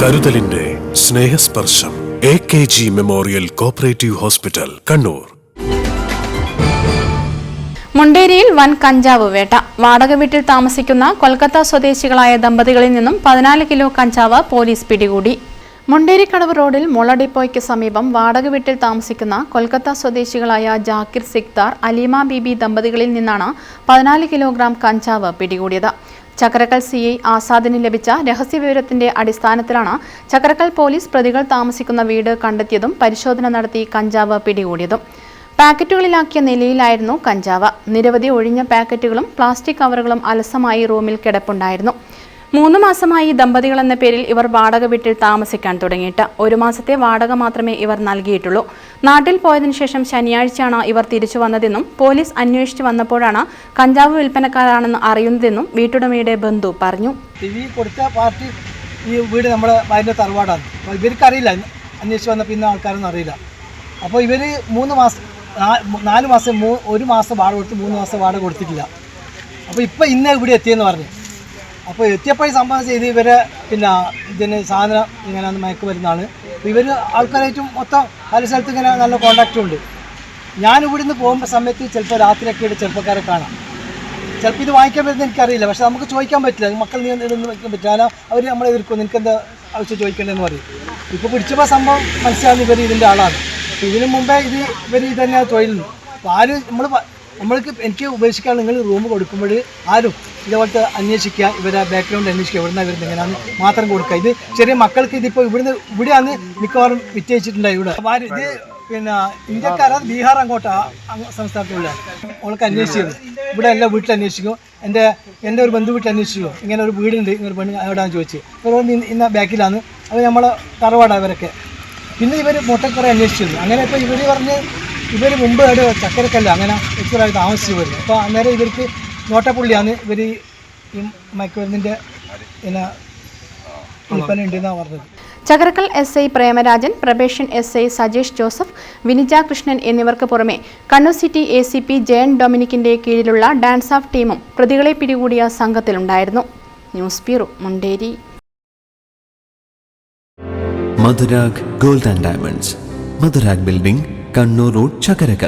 കരുതലിന്റെ Snehasparsham A K G memorial cooperative hospital Kannur. മുണ്ടേരിയിൽ വൻ കഞ്ചാവ് വേട്ട. വാടക വീട്ടിൽ താമസിക്കുന്ന കൊൽക്കത്ത സ്വദേശികളായ ദമ്പതികളിൽ നിന്നും പതിനാല് കിലോ കഞ്ചാവ് പോലീസ് പിടികൂടി. മുണ്ടേരിക്കടവ് റോഡിൽ മുള ഡിപ്പോയ്ക്ക് സമീപം വാടക വീട്ടിൽ താമസിക്കുന്ന കൊൽക്കത്ത സ്വദേശികളായ ജാക്കിർ സിക്താർ അലീമ ബീബി ദമ്പതികളിൽ നിന്നാണ് പതിനാല് കിലോഗ്രാം കഞ്ചാവ് പിടികൂടിയത്. ചക്രക്കൽ സി ഐ ആസാദിന് ലഭിച്ച രഹസ്യവിവരത്തിന്റെ അടിസ്ഥാനത്തിലാണ് ചക്രക്കൽ പോലീസ് പ്രതികൾ താമസിക്കുന്ന വീട് കണ്ടെത്തിയതും പരിശോധന നടത്തി കഞ്ചാവ് പിടികൂടിയതും. പാക്കറ്റുകളിലാക്കിയ നിലയിലായിരുന്നു കഞ്ചാവ്. നിരവധി ഒഴിഞ്ഞ പാക്കറ്റുകളും പ്ലാസ്റ്റിക് കവറുകളും അലസമായി റൂമിൽ കിടപ്പുണ്ടായിരുന്നു. മൂന്ന് മാസമായി ദമ്പതികൾ എന്ന പേരിൽ ഇവർ വാടക വീട്ടിൽ താമസിക്കാൻ തുടങ്ങിയിട്ട്. ഒരു മാസത്തെ വാടക മാത്രമേ ഇവർ നൽകിയിട്ടുള്ളൂ. നാട്ടിൽ പോയതിനു ശേഷം ശനിയാഴ്ചയാണ് ഇവർ തിരിച്ചു വന്നതെന്നും പോലീസ് അന്വേഷിച്ചു വന്നപ്പോഴാണ് കഞ്ചാവ് വിൽപ്പനക്കാരാണെന്ന് അറിയുന്നതെന്നും വീട്ടുടമയുടെ ബന്ധു പറഞ്ഞു. കൊടുത്ത പാർട്ടി ഈ വീട് നമ്മുടെ അതിന്റെ തറവാടാണ്. അപ്പോൾ ഇവർക്കറിയില്ല അന്വേഷിച്ച് വന്ന പിന്നെ ആൾക്കാരൊന്നും അറിയില്ല. അപ്പോൾ ഇവർ മൂന്ന് മാസം നാല് മാസം ഒരു മാസം വാടക കൊടുത്ത് മൂന്ന് മാസം വാടക കൊടുത്തിട്ടില്ല. അപ്പോൾ ഇപ്പോൾ ഇന്ന് ഇവിടെ എത്തിയെന്ന് പറഞ്ഞു. അപ്പോൾ എത്തിയപ്പോൾ ഈ സംഭവം ചെയ്ത് ഇവരെ പിന്നെ ഇതിന് സാധനം ഇങ്ങനെ മയക്ക് വരുന്നതാണ് ഇവർ ആൾക്കാരായിട്ടും മൊത്തം പല സ്ഥലത്ത് ഇങ്ങനെ നല്ല കോണ്ടാക്റ്റും ഉണ്ട്. ഞാൻ ഇവിടുന്ന് പോകുമ്പോൾ സമയത്ത് ചിലപ്പോൾ രാത്രിയൊക്കെ ഇവിടെ ചെറുപ്പക്കാരെ കാണാം. ചിലപ്പോൾ ഇത് വാങ്ങിക്കാൻ പറ്റുന്ന എനിക്കറിയില്ല. പക്ഷെ നമുക്ക് ചോദിക്കാൻ പറ്റില്ല. മക്കൾ നീ ഇടുന്ന വയ്ക്കാൻ പറ്റില്ല. അവർ നമ്മളെ എതിർക്കും. നിനക്ക് എന്താ ആവശ്യം ചോദിക്കേണ്ടതെന്ന് പറയും. ഇപ്പോൾ പിടിച്ചപ്പോൾ സംഭവം മനസ്സിലാവുന്ന ഇവർ ഇതിന്റെ ആളാണ്. ഇതിനു മുമ്പേ ഇത് ഇവർ ഇത് തന്നെയാണ് തൊഴിൽ അപ്പോൾ ആര് നമ്മൾ നമ്മൾക്ക് എനിക്ക് ഉപേക്ഷിക്കാൻ നിങ്ങൾ റൂം കൊടുക്കുമ്പോൾ ആരും ഇതേപോലത്തെ അന്വേഷിക്കുക ഇവരെ ബാക്ക്ഗ്രൗണ്ട് അന്വേഷിക്കുക ഇവിടുന്ന് ഇവരുന്ന് എങ്ങനെയാണ് മാത്രം കൊടുക്കുക. ഇത് ചെറിയ മക്കൾക്ക് ഇതിപ്പോൾ ഇവിടുന്ന് ഇവിടെയാണ് മിക്കവാറും വിറ്റയിച്ചിട്ടുണ്ടായി ഇവിടെ. ഇത് പിന്നെ ഇന്ത്യക്കാരാ ബീഹാർ അങ്ങോട്ട് സംസ്ഥാനത്തുള്ള? അവൾക്ക് അന്വേഷിച്ചത്. ഇവിടെ എല്ലാ വീട്ടിൽ അന്വേഷിക്കും. എന്റെ എന്റെ ഒരു ബന്ധു വീട്ടിൽ അന്വേഷിക്കും ഇങ്ങനെ ഒരു വീടുണ്ട് ഇങ്ങനെ പെണ്ണ് എവിടെയാണെന്ന് ചോദിച്ചു. അപ്പോൾ ഇന്ന ബാക്കിലാണ്. അത് നമ്മളെ തറവാടാണ് ഇവരൊക്കെ. പിന്നെ ഇവർ മുട്ടക്കുറെ അന്വേഷിച്ചിരുന്നു അങ്ങനെ ഇപ്പോൾ ഇവർ പറഞ്ഞ് ഇവർ മുമ്പ് അവിടെ ചക്കരക്കല്ല അങ്ങനെ എക്സ്പയറായി താമസിച്ചു വരുന്നു അപ്പോൾ അന്നേരം ഇവർക്ക് നോട്ടപ്പുള്ളിയാണ് ഇവർ ഈ മയക്കുമരുന്നിന്റെ പിന്നെ ഉണ്ടെന്നാണ് പറഞ്ഞത്. Chakkarakkal S I Premarajan probation S I Sajesh Joseph Vinija Krishnan എന്നിവർക്ക് പുറമെ Kannur city A C P Jayan ഡൊമിനിക്കിന്റെ കീഴിലുള്ള ഡാൻസ് ഓഫ് ടീമും പ്രതികളെ പിടികൂടിയ സംഘത്തിലുണ്ടായിരുന്നു. News bureau Munderi. Madhurag gold and diamonds. Madhurag building Kannur road Chakkarakkal.